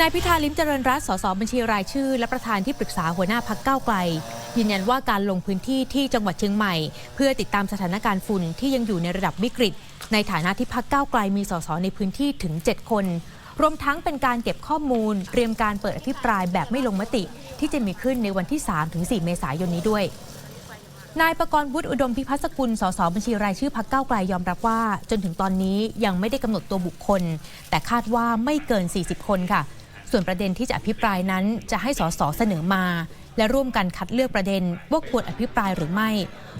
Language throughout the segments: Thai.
นายพิธาลิมเจริญรัตน์สสบัญชีรายชื่อ และประธานที่ปรึกษาหัวหน้าพักเก้าไกล ยืนยันว่าการลงพื้นที่ที่จังหวัดเชียงใหม่ เพื่อติดตามสถานการณ์ฝุ่นที่ยังอยู่ในระดับวิกฤต ในฐานะที่พักเก้าไกลมีสสในพื้นที่ถึง 7 คน รวมทั้งเป็นการเก็บข้อมูล เตรียมการเปิดอภิปรายแบบไม่ลงมติ ที่จะมีขึ้นในวันที่ 3-4 เมษายนนี้ด้วยนายประกรณ์วุฒิอุดมพิพัฒน์สกุล สสบัญชีรายชื่อพักเก้าไกลยอมรับว่า จนถึงตอนนี้ยังไม่ได้กำหนดตัวบุคคล แต่คาดว่าไม่เกิน 40 คนค่ะ ส่วนประเด็นที่จะอภิปรายนั้นจะให้สสเสนอมา และร่วมกันคัดเลือกประเด็นว่าควรอภิปรายหรือไม่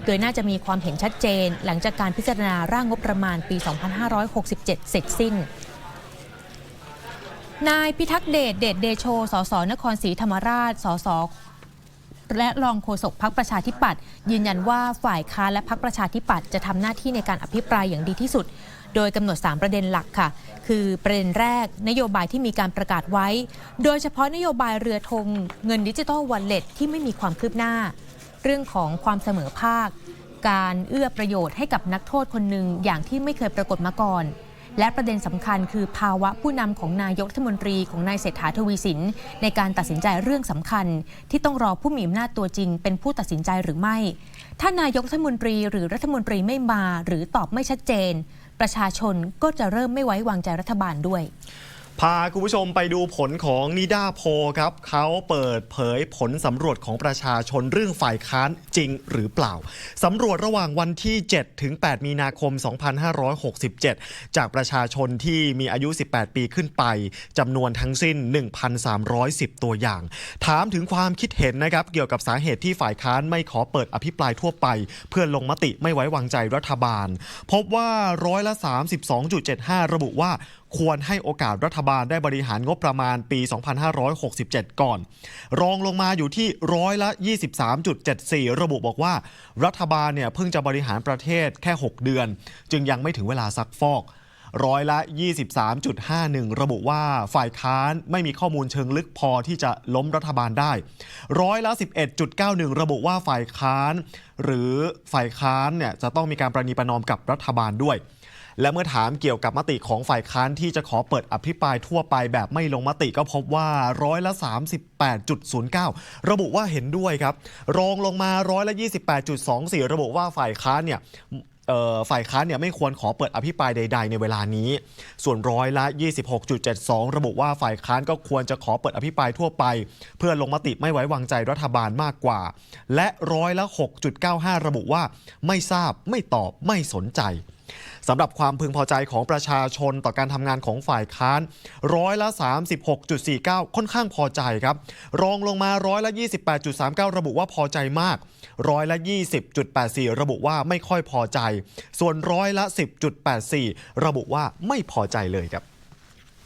โดยน่าจะมีความเห็นชัดเจน หลังจากการพิจารณาร่างงบประมาณปี 2567 เสร็จสิ้นนายพิทักษ์เดชเดชเดโช สสนครศรีธรรมราช สส และรองโฆษกพักประชาธิปัตย์ยืนยันว่าฝ่ายค้านและพักประชาธิปัตย์จะทำหน้าที่ในการอภิปรายอย่างดีที่สุด โดยกำหนด 3 ประเด็นหลักค่ะ คือประเด็นแรกนโยบายที่มีการประกาศไว้ โดยเฉพาะนโยบายเรือธงเงินดิจิทัลวอลเล็ตที่ไม่มีความคืบหน้า เรื่องของความเสมอภาค การเอื้อประโยชน์ให้กับนักโทษคนหนึ่งอย่างที่ไม่เคยปรากฏมาก่อน และประเด็นสำคัญคือภาวะผู้นำของนายกรัฐมนตรีของนายเศรษฐาทวีสิน ในการตัดสินใจเรื่องสำคัญ ที่ต้องรอผู้มีอำนาจตัวจริง เป็นผู้ตัดสินใจหรือไม่ ถ้านายกรัฐมนตรีหรือรัฐมนตรีไม่มาหรือตอบไม่ชัดเจน ประชาชนก็จะเริ่มไม่ไว้วางใจรัฐบาลด้วย พาคุณผู้ชมไปดูผลของนิดาโพครับเขาเปิดเผยผลสำรวจของประชาชนเรื่องฝ่ายค้านจริงหรือเปล่าสำรวจระหว่างวันที่ 7 ถึง 8 มีนาคม 2567 จากประชาชนที่มีอายุ 18 ปีขึ้นไปจำนวนทั้งสิ้น 1,310 ตัวอย่าง ถามถึงความคิดเห็นนะครับ เกี่ยวกับสาเหตุที่ฝ่ายค้านไม่ขอเปิดอภิปรายทั่วไป เพื่อลงมติไม่ไว้วางใจรัฐบาล พบว่าร้อยละ 32.75 ระบุว่าควรให้โอกาสรัฐบาลได้บริหารงบประมาณปี 2567 ก่อน รองลงมาอยู่ที่ร้อยละ 23.74 ระบุบอกว่า รัฐบาลเนี่ยเพิ่งจะบริหารประเทศแค่ 6 เดือน จึงยังไม่ถึงเวลาซักฟอกร้อยละ 23.51 ระบุว่าฝ่ายค้านไม่มีข้อมูลเชิงลึกพอที่จะล้มรัฐบาลได้ ร้อยละ 11.91 ระบุว่าฝ่ายค้าน หรือฝ่ายค้านเนี่ยจะต้องมีการประนีประนอมกับรัฐบาลด้วย และเมื่อถามเกี่ยวกับมติของฝ่ายค้านที่จะขอเปิดอภิปรายทั่วไปแบบไม่ลงมติก็พบว่าร้อยละ 38.09 ระบุว่าเห็นด้วยครับ รองลงมาร้อยละ 28.24 ระบุว่าฝ่ายค้านเนี่ยฝ่ายค้านเนี่ยไม่ควรขอเปิดอภิปรายใด ๆ ในเวลานี้ ส่วนร้อยละ 26.72 ระบุว่าฝ่ายค้านก็ควรจะขอเปิดอภิปรายทั่วไป เพื่อลงมติไม่ไว้วางใจรัฐบาลมากกว่า และร้อยละ 6.95 ระบุว่าไม่ทราบไม่ตอบไม่สนใจ สำหรับความพึงพอใจของประชาชนต่อการทำงานของฝ่ายค้านร้อยละ 36.49 ค่อนข้างพอใจครับ รองลงมาร้อยละ 28.39 ระบุว่าพอใจมาก ร้อยละ 20.84 ระบุว่าไม่ค่อยพอใจ ส่วนร้อยละ 10.84 ระบุว่าไม่พอใจเลยครับ